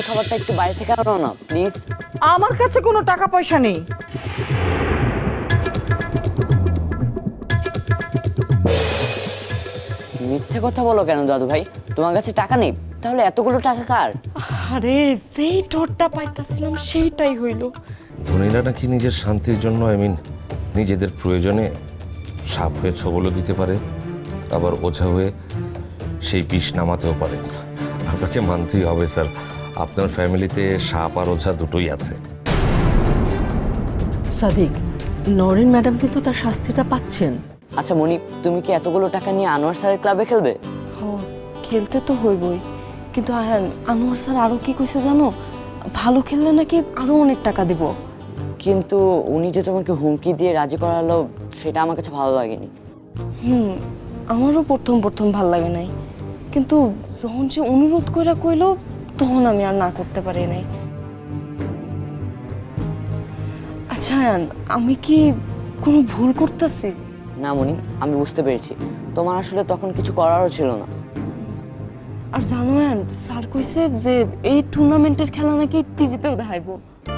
আজকে খাবারটা একটু বাইরে থেকে আনো না প্লিজ আমার কাছে কোনো টাকা পয়সা নেই। মিথ্যে কথা বলো কেন দাদু ভাই? তোমার কাছে টাকা নেই তাহলে এতগুলো টাকা কার? আরে যেই ঠোঁটটা পাইতাছিলাম সেইটাই হইল। ধনীরা নাকি নিজের শান্তির জন্য আই মিন নিজেদের প্রয়োজনে সাপ হয়ে ছবল দিতে পারে আবার ওঝা হয়ে সেই বিষ নামাতেও পারে আপনাকে মানতেই হবে স্যার আপনার ফ্যামিলিতে সাপ আর ওঝা দুটোই আছে। সাদিক নরেন ম্যাডাম কিন্তু তার শাস্তিটা পাচ্ছেন। আচ্ছা মনি তুমি কি এতগুলো টাকা নিয়ে আনোয়ার স্যারের ক্লাবে খেলবে? খেলতে তো হইবই। কিন্তু আয়ান আনোয়ার স্যার আরও কি কইছে জানো? ভালো খেললে নাকি আরও অনেক টাকা দিব। কিন্তু উনি যে তোমাকে হুমকি দিয়ে রাজি করালো সেটা আমার কাছে ভালো লাগেনি। হুম আমারও প্রথম প্রথম ভালো লাগে নাই। কিন্তু যখন সে অনুরোধ করে কইলো তখন আমি আর না করতে পারি নাই। আচ্ছা আমি কি কোনো ভুল করতেছি? না মনি আমি বুঝতে পেরেছি। তোমার আসলে তখন কিছু করারও ছিল না। আর জানো স্যার কইছে যে এই টুর্নামেন্টের খেলা নাকি টিভিতেও দেখাইবো।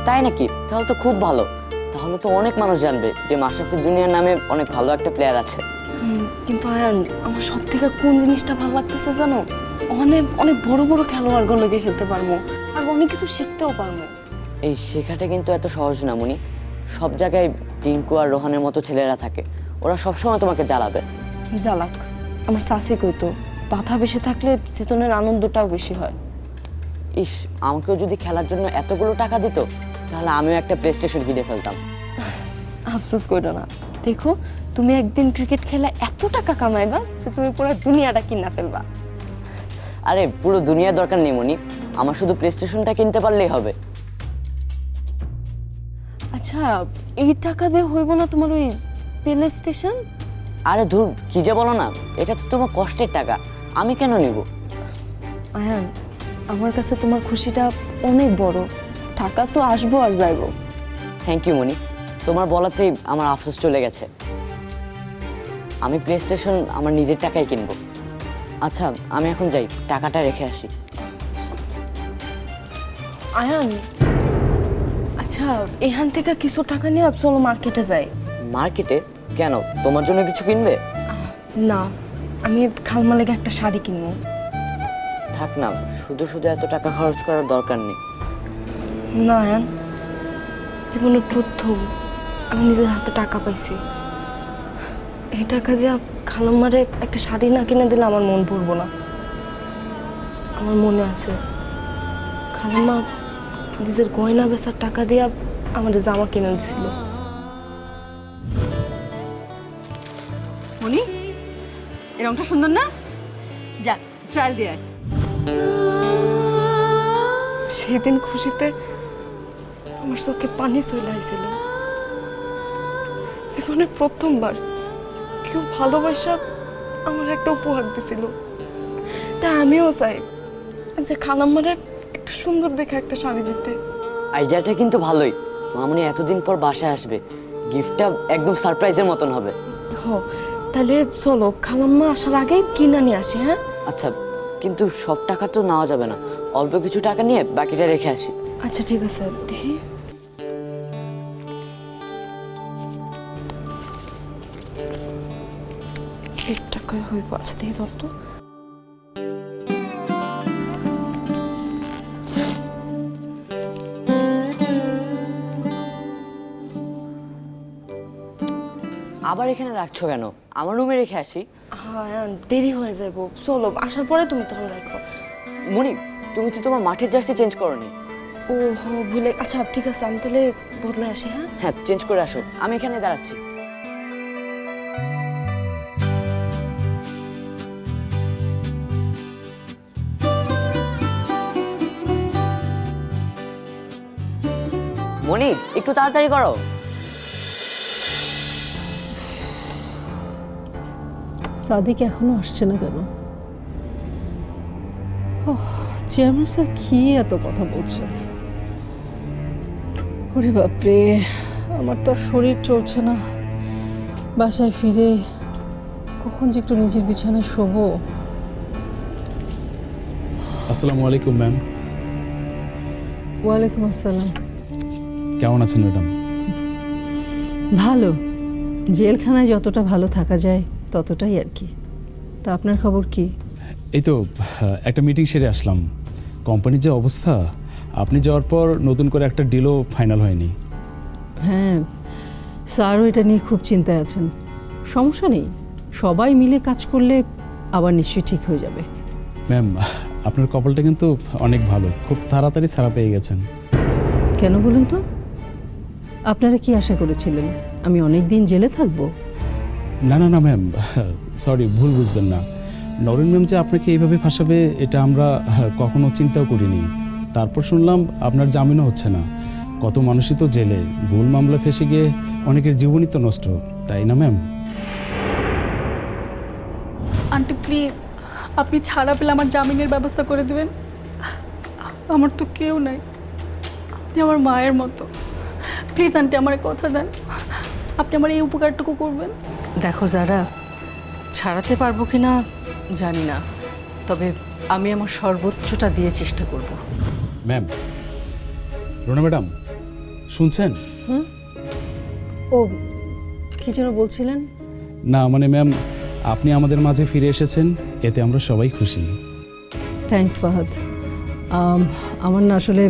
তাই নাকি? তাহলে তো খুব ভালো। তাহলে তো অনেক মানুষ জানবে যে মাশরাফি জুনিয়র নামে অনেক ভালো একটা প্লেয়ার আছে। কিন্তু আয়ান আমার সব থেকে কোন জিনিসটা ভালো লাগতেছে জানো? অনেক অনেক বড় বড় খেলোয়াড়গুলো লেগে খেলতে পারব। আর অনেক কিছু শিখতেও পারব। এই শেখাটা কিন্তু এত সহজ না মনি। সব জায়গায় টিঙ্কু আর রোহানের মতো ছেলেরা থাকে। ওরা সবসময় তোমাকে জ্বালাবে। জ্বালাক। আমার শাসি কইতো বাধা বেশি থাকলে চেতনের আনন্দটাও বেশি হয়। ইস আমাকেও যদি খেলার জন্য এতগুলো টাকা দিত তাহলে আমিও একটা প্লে স্টেশন কিনে ফেলতাম। আফসোস করো না। দেখো তুমি একদিন ক্রিকেট খেলা এত টাকা কামাইবা যে তুমি পুরো দুনিয়াটা কিনা ফেলবা। আরে পুরো দুনিয়ার দরকার নেই মনি। আমার শুধু প্লে স্টেশনটা কিনতে পারলেই হবে। আচ্ছা এই টাকা দিয়ে হইব না তোমার ওই প্লে স্টেশন আরে ধুর কি যে বলো না এটা তো তোমার কষ্টের টাকা। আমি কেন নিব? আয়ান আমার কাছে তোমার খুশিটা অনেক বড়। টাকা তো আসব আর যাইবো। Thank you Moni. তোমার বলাতেই আমার আফসোস চলে গেছে। আমি প্লে স্টেশন আমার নিজের টাকায় কিনবো। আচ্ছা আমি এখন যাই। টাকাটা রেখে আসি। আয়ান আচ্ছা এখান থেকে কিছু টাকা নিয়ে চলো মার্কেটে যাই? মার্কেটে? কেন? তোমার জন্য কিছু কিনবে? না আমি খালমালেগে একটা শাড়ি কিনবো। থাক না শুধু শুধু এত টাকা খরচ করার দরকার নেই। না আয়ান জীবনে প্রথম আমি নিজের হাতে টাকা পাইছি। এই টাকা দিয়ে খালাম্মারে একটা শাড়ি না কিনে দিলে আমার মন ভরবো না। আমার মনে আছে খালাম্মা নিজের গয়না বেচার টাকা দিয়ে আমার জামা কিনে দিছিল। মনি এই রংটা সুন্দর না? যা ট্রায়াল দিয়ে সেদিন খুশিতে আমার চোখে পানি চলে আসছিল। জীবনে প্রথমবার কেউ ভালোবাসা আমার একটা উপহার দিছিল। তা আমিও চাই যে খালাম্মারে একটা সুন্দর দেখে একটা শাড়ি দিতে। আইডিয়াটা কিন্তু ভালোই। মামনি এতদিন পর বাসায় আসবে গিফটটা একদম সারপ্রাইজের মতন হবে। হ তাহলে চলো খালাম্মা আসার আগেই কিনা নিয়ে আসি হ্যাঁ? আচ্ছা কিন্তু সব টাকা তো নেওয়া যাবে না। অল্প কিছু টাকা নিয়ে বাকিটা রেখে আসি। আচ্ছা ঠিক আছে দেখি। হইব আচ্ছা দেখি ধর তো। আবার এখানে রাখছো কেন? আমার রুমে রেখে আসি। হ্যাঁ দেরি হয়ে যাব চলো আসার পরে তুমি তখন রাখো। মনি তুমি তো তোমার মাঠের জার্সি চেঞ্জ করনি। ও হ ভুলে আচ্ছা ঠিক আছে আমি তাহলে বদলে আসি হ্যাঁ? হ্যাঁ চেঞ্জ করে আসো। আমি এখানে দাঁড়াচ্ছি। মনি একটু তাড়াতাড়ি করো। সাদিক এখনও আসছে না কেন? ওহ, চেয়ারম্যান স্যার কি এত কথা বলছেন? ওরে বাপরে আমার তো আর শরীর চলছে না। বাসায় ফিরে কখন যে একটু নিজের বিছানায় শোবো। আসসালামু আলাইকুম ম্যাম। ওয়ালাইকুম আসসালাম। কেমন আছেন ম্যাডাম? ভালো। জেলখানায় যতটা ভালো থাকা যায় ততটাই আর কি। তা আপনার খবর কি? এই তো একটা মিটিং সেরে আসলাম। কোম্পানির যে অবস্থা আপনি যাওয়ার পর নতুন করে একটা ডিলও ফাইনাল হয়নি। হ্যাঁ স্যারও এটা নিয়ে খুব চিন্তায় আছেন। সমস্যা নেই সবাই মিলে কাজ করলে আবার নিশ্চয়ই ঠিক হয়ে যাবে। ম্যাম আপনার কপালটা কিন্তু অনেক ভালো। খুব তাড়াতাড়ি ছাড়া পেয়ে গেছেন। কেন বলুন তো? আপনারা কি আশা করেছিলেন আমি অনেক দিন জেলে থাকব? না না না ম্যাম সরি ভুল বুঝবেন না। নরেন ম্যাম যে আপনাকে এইভাবে ফাঁসাবে এটা আমরা আহ, কখনো চিন্তাও করিনি। তারপর শুনলাম আপনার জামিনও হচ্ছে না। কত মানুষই তো জেলে ভুল মামলা ফেসে গিয়ে অনেকের জীবনই তো নষ্ট তাই না ম্যাম আন্টি প্লিজ আপনি ছাড়া পেলে আমার জামিনের ব্যবস্থা করে দেবেন? আমার তো কেউ নাই। আপনি আমার মায়ের মতো। প্লিজ আন্টি আমার কথা দেন। আপনি আমার এই উপকারটুকু করবেন। দেখো যারা ছাড়াতে পারব কি না জানি না তবে আমি আমার সর্বোচ্চটা দিয়ে চেষ্টা করব। ম্যাম রোনা ম্যাডাম শুনছেন? ও কি যেন বলছিলেন? না মানে ম্যাম আপনি আমাদের মাঝে ফিরে এসেছেন এতে আমরা সবাই খুশি। থ্যাঙ্কস ফাহাদ। আমার না আসলে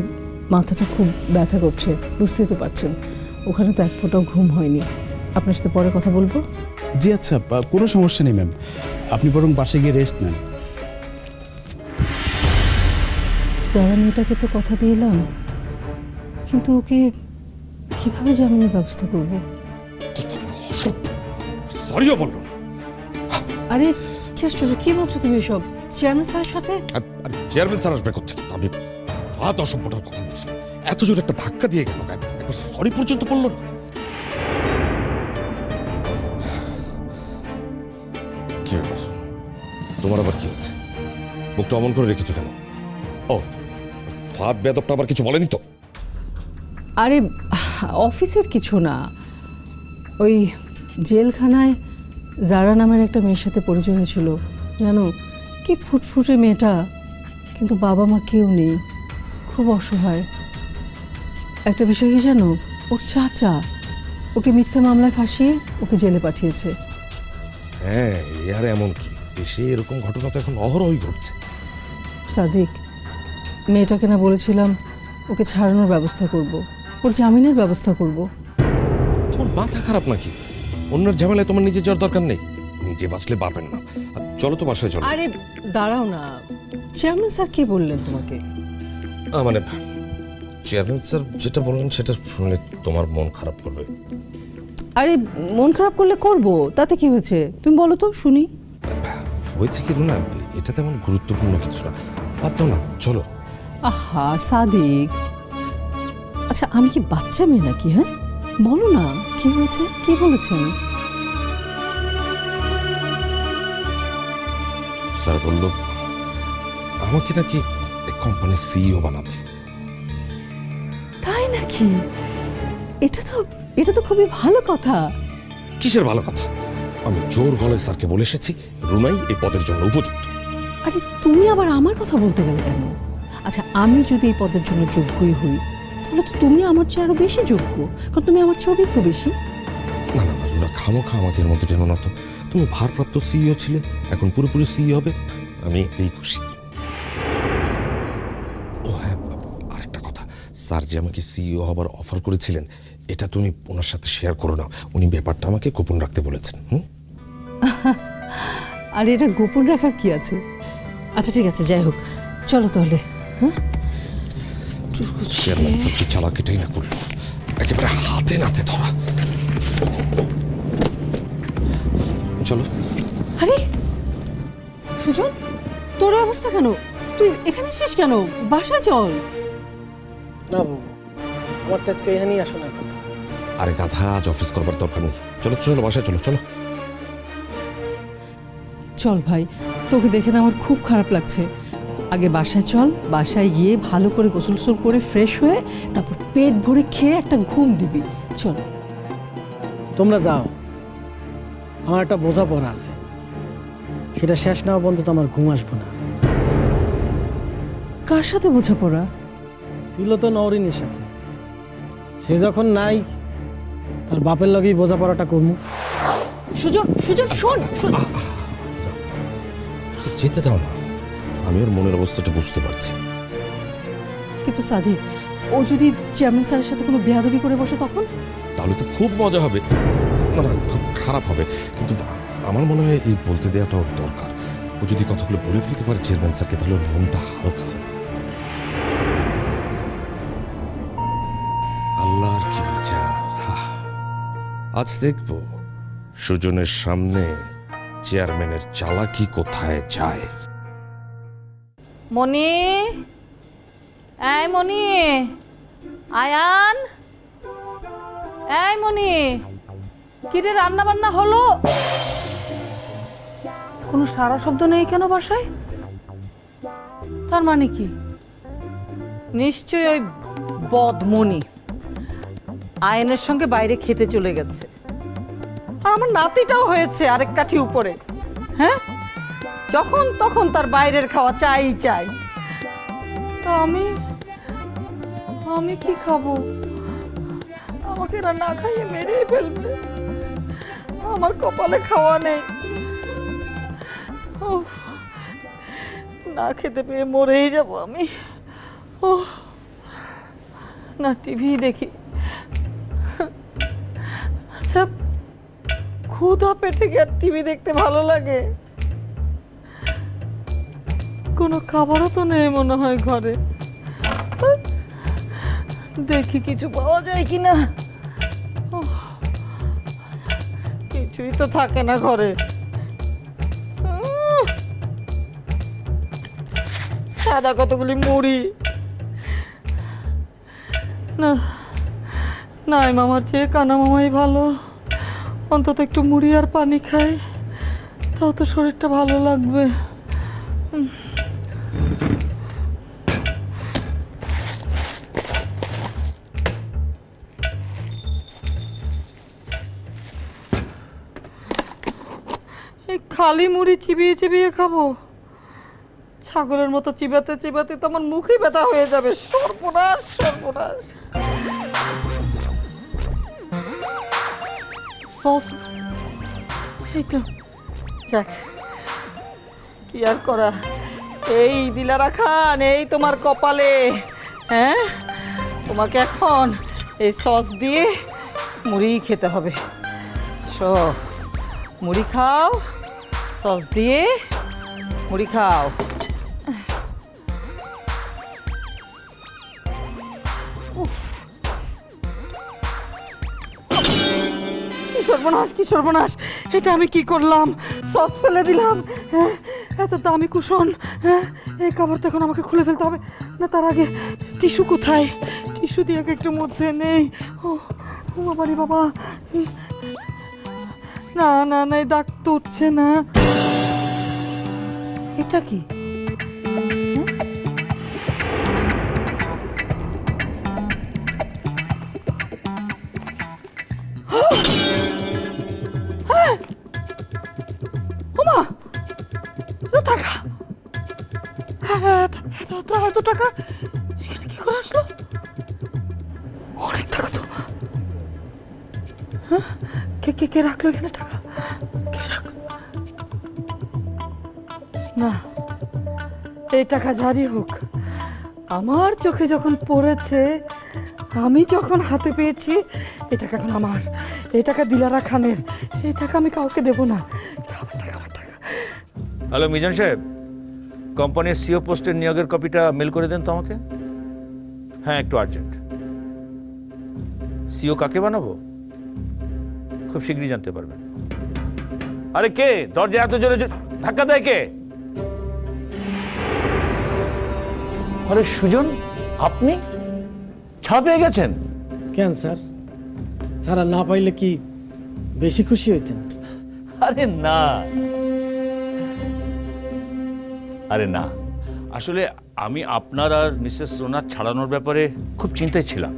মাথাটা খুব ব্যথা করছে বুঝতেই তো পারছেন। ওখানে তো এক ফোঁটাও ঘুম হয়নি। আপনার সাথে পরে কথা বলব? জি আচ্ছা কোনো সমস্যা নেই ম্যাম। আপনি বরং বাসে গিয়ে রেস্ট নেন। যারা মেয়েটাকে তো কথা দিলাম কিন্তু ওকে কীভাবে জামিনের ব্যবস্থা করব? সরিও বলল না। আরে কি আশ্চর্য কি বলছো তুমি এসব? চেয়ারম্যান স্যারের সাথে? চেয়ারম্যান স্যার আসবে কোথেকে আমি ফাদ অসভ্যটার কথা বলছি। এত জোর একটা ধাক্কা দিয়ে গেল একবার সরি পর্যন্ত বলল না। কি ব্যাপার? তোমার আবার কি হচ্ছে? মুখটা অমন করে রেখেছো কেন? ও, ফাদ বেদবটা আবার কিছু বলেনি তো? আরে, অফিসের কিছু না। ওই জেলখানায় জারা নামের একটা মেয়ের সাথে পরিচয় হয়েছিল। জানো, কি ফুটফুটে মেয়েটা। কিন্তু বাবা মা কেউ নেই। খুব অসহায়। একটা বিষয় কি জানো ওর চাচা ওকে মিথ্যে মামলায় ফাঁসিয়ে ওকে জেলে পাঠিয়েছে। হ্যাঁ আর এমন কি? দেশে এরকম ঘটনা তো এখন অহরহই ঘটছে। সাদিক মেয়েটাকে না বলেছিলাম ওকে ছাড়ানোর ব্যবস্থা করব। ওর জামিনের ব্যবস্থা করব। তোমার মাথা খারাপ নাকি? অন্যের ঝামেলায় তোমার নিজে যাওয়ার দরকার নেই। নিজে বাঁচলে পারবেন না। চলো তো বাসায় চলো। আরে দাঁড়াও না। চেয়ারম্যান স্যার কি বললেন তোমাকে? মানে চেয়ারম্যান স্যার যেটা বললেন সেটা শুনলে তোমার মন খারাপ করবে। আরে মন খারাপ করলে করব তাতে কি হয়েছে? তুমি বলো তো শুনি। হয়েছে কি রুনা? এটা তেমন গুরুত্বপূর্ণ কিছু না। বাদ না চলো। আহা সাদিক। আচ্ছা আমি কি বাচ্চা মেয়ে নাকি হ্যাঁ? বলো না কি হয়েছে? কি বলেছেন? স্যার বলল আমাকে নাকি কোম্পানির সিইও বানাবে। তাই নাকি? এটা তো এটা তো খুবই ভালো কথা। কিসের ভালো কথা? আমি জোর গলায় স্যারকে বলে এসেছি রুনাই এই পদের জন্য উপযুক্ত। আরে তুমি আবার আমার কথা বলতে গেলে কেন? আচ্ছা আমি যদি এই পদের জন্য যোগ্যই হই তাহলে তো তুমি আমার চেয়ে আরও বেশি যোগ্য কারণ তুমি আমার চেয়ে অভিজ্ঞ বেশি। না না না রুনা খামোখা আমাকে এর মধ্যে টেনো না তো তুমি ভারপ্রাপ্ত সিইও ছিলে এখন পুরোপুরি সিইও হবে। আমি এতেই খুশি। স্যার যে আমাকে সিইও হবার অফার করেছিলেন এটা তুমি ওনার সাথে শেয়ার করো না। উনি ব্যাপারটা আমাকে গোপন রাখতে বলেছেন হুম? আর এটা গোপন রাখার কি আছে? আচ্ছা ঠিক আছে যাই হোক। চলো তাহলে হ্যাঁ চেয়ারম্যান স্যার চালাকিটাই না করল। একেবারে হাতে নাতে ধরা। চলো। আরে সুজন তোর অবস্থা কেন? তুই এখানে এসেছিস কেন? বাসা চল। না বাবু। আমার তো আজকে এখানেই আসানোর কথা। আরে গাধা আজ অফিস করবার দরকার নেই। চলো চলো বাসায় চলো চলো। চল ভাই তোকে দেখে না আমার খুব খারাপ লাগছে। আগে বাসায় চল বাসায় গিয়ে ভালো করে গোসল গোসল করে ফ্রেশ হয়ে তারপর পেট ভরে খেয়ে একটা ঘুম দিবি। চল। তোমরা যাও। আমার একটা বোঝাপড়া আছে। সেটা শেষ না হওয়া পর্যন্ত আমার ঘুম আসব না। কার সাথে বোঝাপড়া ছিল তো নওরিনের সাথে। সে যখন নাই তার বাপের লগেই বোঝাপড়াটা করমু সুজন সুজন শোন শোন। যেতে দাও না। আমি ওর মনের অবস্থাটা বুঝতে পারছি। কিন্তু সাদি ও যদি চেয়ারম্যান স্যারের সাথে কোনো বেয়াদবি করে বসে তখন? তাহলে তো খুব মজা হবে। না না খুব খারাপ হবে। কিন্তু আমার মনে হয় এই বলতে দেওয়াটা ওর দরকার। ও যদি কথাগুলো বলে ফেলতে পারে চেয়ারম্যান স্যারকে তাহলে ওর মনটা হালকা আজ দেখব সুজনের সামনে চেয়ারম্যানের চালাকি কোথায় যায়। মনি এই মনি আয়ান! এই মনি কিরে রান্না বান্না হলো? কোনো সারা শব্দ নেই কেন বাসায়? তার মানে কি? নিশ্চয়ই ওই বদমনি আয়নের সঙ্গে বাইরে খেতে চলে গেছে। আর আমার নাতিটাও হয়েছে আরেক কাঠি উপরে। হ্যাঁ? যখন তখন তার বাইরের খাওয়া চাই চাই। তা আমি আমি কি খাব? আমাকে এরা না খাইয়ে মেরেই ফেলবে। আমার কপালে খাওয়া নেই। না খেতে পেয়ে মরেই যাব আমি। ও না টিভি দেখি। আচ্ছা ক্ষুধা পেটে গিয়ে টিভি দেখতে ভালো লাগে? কোনো খাবারও তো নেই মনে হয় ঘরে। দেখি কিছু পাওয়া যায় কি না কিছুই তো থাকে না ঘরে। সাদা কতগুলি মুড়ি। না নাই মামার চেয়ে কানা মামাই ভালো। অন্তত একটু মুড়ি আর পানি খাই, তাও তো শরীরটা ভালো লাগবে। এই খালি মুড়ি চিবিয়ে চিবিয়ে খাব। ছাগলের মতো চিবাতে চিবাতে তো আমার মুখে ব্যথা হয়ে যাবে। সর্বনাশ সর্বনাশ। সস এই তো, যাক, কি আর করা? এই দিলারা খান, এই তোমার কপালে হ্যাঁ? তোমাকে এখন এই সস দিয়ে মুড়ি খেতে হবে। সো মুড়ি খাও, সস দিয়ে মুড়ি খাও। সর্বনাশ, কি সর্বনাশ? এটা আমি কি করলাম? সস ফেলে দিলাম হ্যাঁ? এত দামি কুশন হ্যাঁ? এই কাপড় এখন আমাকে খুলে ফেলতে হবে। না, তার আগে টিস্যু কোথায়? টিস্যু দিয়ে একটু মুছে নেই। ও ও বাবারে বাবা। না না না দাগ তো উঠছে না। এটা কি? কে রাখল এখানে টাকা? কে না, এই টাকা যারই হোক, আমার চোখে যখন পড়েছে, আমি যখন হাতে পেয়েছি, এই টাকা এখন আমার। এই টাকা দিলারা খানের, এই টাকা আমি কাউকে দেবো না। আমার টাকা। হ্যালো, মিজান সাহেব। কোম্পানির সিও পোস্টের নিয়োগের কপিটা মেল করে দেন তো আমাকে? হ্যাঁ একটু আর্জেন্ট। সিও কাকে বানাবো? খুব শীঘ্রই জানতে পারবেন। আরে কে? দরজা এত জোরে ধাক্কা দেয় কে? আরে সুজন আপনি? ছাড়া পেয়ে গেছেন? কেন স্যার? স্যার আর না পাইলে কি বেশি খুশি হইতেন? আরে না। আরে না। আসলে আমি আপনার আর মিসেস সোনার ছাড়ানোর ব্যাপারে খুব চিন্তায় ছিলাম।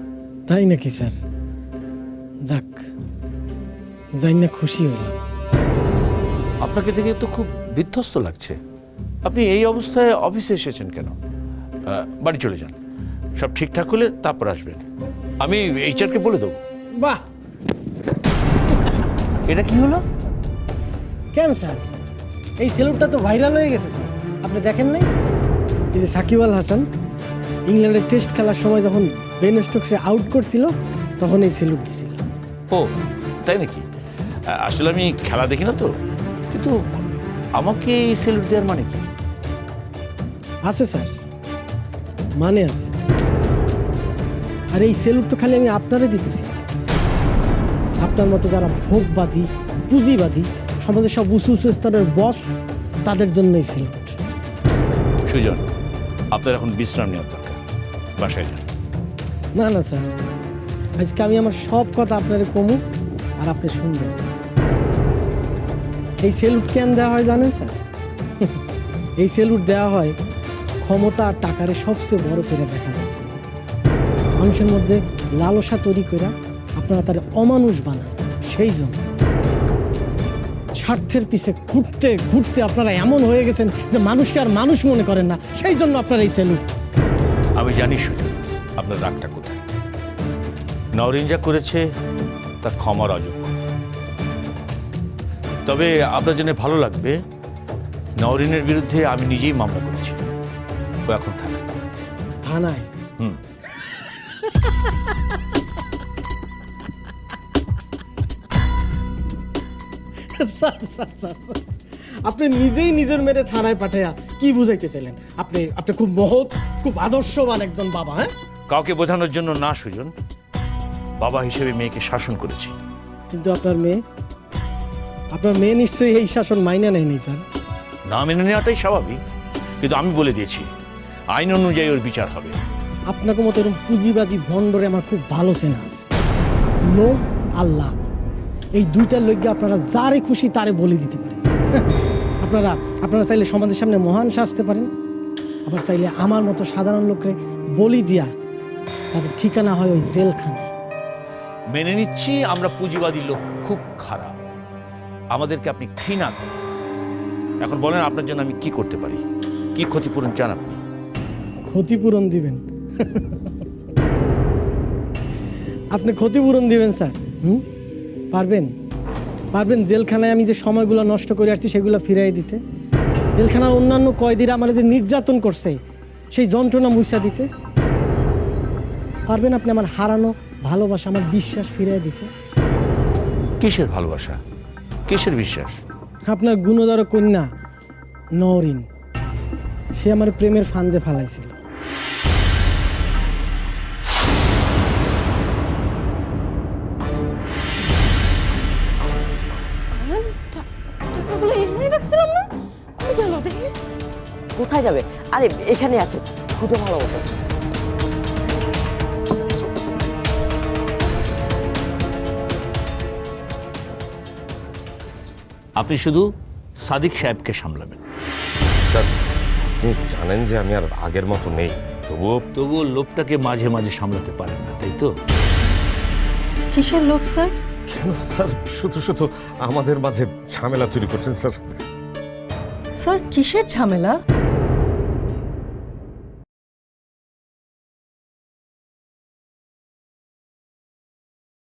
তাই নাকি স্যার? যাক যাই না খুশি হইলাম। আপনাকে দেখে তো খুব বিধ্বস্ত লাগছে। আপনি এই অবস্থায় অফিসে এসেছেন কেন? বাড়ি চলে যান। সব ঠিকঠাক হলে তারপর আসবেন। আমি এইচআরকে বলে দেবো। বাহ! এটা কি হলো? কেন স্যার? এই সেলুটটা তো ভাইরাল হয়ে গেছে স্যার। আপনি দেখেন নাই? এই যে সাকিব আল হাসান ইংল্যান্ডের টেস্ট খেলার সময় যখন বেন স্টোকসে আউট করছিল তখন এই সেলুট দিছিল। ও তাই নাকি? আসলে আমি খেলা দেখি না তো। কিন্তু আমাকে এই সেলুট দেওয়ার মানে কি? আছে স্যার। মানে আছে। আর এই সেলুট তো খালি আমি আপনারে দিতেছি। আপনার মতো যারা ভোগবাদী পুঁজিবাদী সমাজের সব উঁচু উঁচু স্তরের বস তাদের জন্য এই সেলুট সুজন আপনার এখন বিশ্রাম নেওয়ার দরকার। বাসায় যান। না না স্যার। আজকে আমি আমার সব কথা আপনারে কমু আর আপনি শুনবেন। এই সেলুট কেন দেওয়া হয় জানেন স্যার? এই সেলুট দেওয়া হয় ক্ষমতা আর টাকারে সবচেয়ে বড় করে দেখা যাচ্ছে। মানুষের মধ্যে লালসা তৈরি করে আপনারা তার অমানুষ বানান, সেই জন্য। স্বার্থের পিছে ঘুরতে ঘুরতে আপনারা এমন হয়ে গেছেন যে মানুষকে আর মানুষ মনে করেন না, সেই জন্য আপনারা এই সেলুট। আমি জানি সুজন, আপনার রাগটা কোথায়? নওরিন যা করেছে তা ক্ষমার অযোগ্য। তবে আপনার জন্য ভালো লাগবে নওরিনের বিরুদ্ধে আমি নিজেই মামলা করেছি। ও এখন থাকে থানায়? হুম। Sir, sir, sir, sir. আপনি নিজেই নিজের মেয়েরে থানায় পাঠাইয়া কি বুঝাইতে চাইলেন আপনি আপনি খুব মহৎ খুব আদর্শবান একজন বাবা হ্যাঁ? কাউকে বোঝানোর জন্য না সুজন। বাবা হিসেবে মেয়েকে শাসন করেছি। কিন্তু আপনার মেয়ে আপনার মেয়ে নিশ্চয়ই এই শাসন মাইনে নেয়নি স্যার। না মেনে নেওয়াটাই স্বাভাবিক কিন্তু আমি বলে দিয়েছি আইন অনুযায়ী ওর বিচার হবে। আপনাকে মতো এরকম পুঁজিবাদী ভণ্ডরে আমার খুব ভালো চেনা আছে। লোভ আর লাভ এই দুইটার লজ্ঞা আপনারা যারে খুশি তারে বলে দিতে পারেন। আপনারা আপনারা চাইলে সমাজের সামনে মহান সাজতে পারেন আবার চাইলে আমার মতো সাধারণ লোককে বলি দিয়া তাদের ঠিকানা হয় ওই জেলখানায়। মেনে নিচ্ছি আমরা পুঁজিবাদী লোক খুব খারাপ। আমাদেরকে আপনি ঘৃণা করেন। এখন বলেন আপনার জন্য আমি কি করতে পারি? কি ক্ষতিপূরণ চান আপনি? ক্ষতিপূরণ দিবেন। আপনি ক্ষতিপূরণ দিবেন স্যার। হুম? পারবেন? পারবেন জেলখানায় আমি যে সময়গুলো নষ্ট করে আসছি সেগুলো ফিরাই দিতে। জেলখানার অন্যান্য কয়েদিরা আমার যে নির্যাতন করছে সেই যন্ত্রণা মুছা দিতে। পারবেন আপনি আমার হারানো ভালোবাসা আমার বিশ্বাস ফিরিয়ে দিতে। কিসের ভালোবাসা? কিসের বিশ্বাস? আপনার গুণধর কন্যা নওরিন সে আমার প্রেমের ফান্দে ফালাইছিল। কোথায় যাবে? আরে এখানে আছে। খুঁজে ভালো মতো আপনি শুধু সাদিক সাহেবকে সামলাবেন। স্যার আপনি জানেন যে আমি আর আগের মতো নেই। তবুও তবুও লোভটাকে মাঝে মাঝে সামলাতে পারেন না তাই তো? কিসের লোভ স্যার? কেন স্যার? শুধু শুধু আমাদের মাঝে ঝামেলা তৈরি করছেন স্যার। স্যার কিসের ঝামেলা?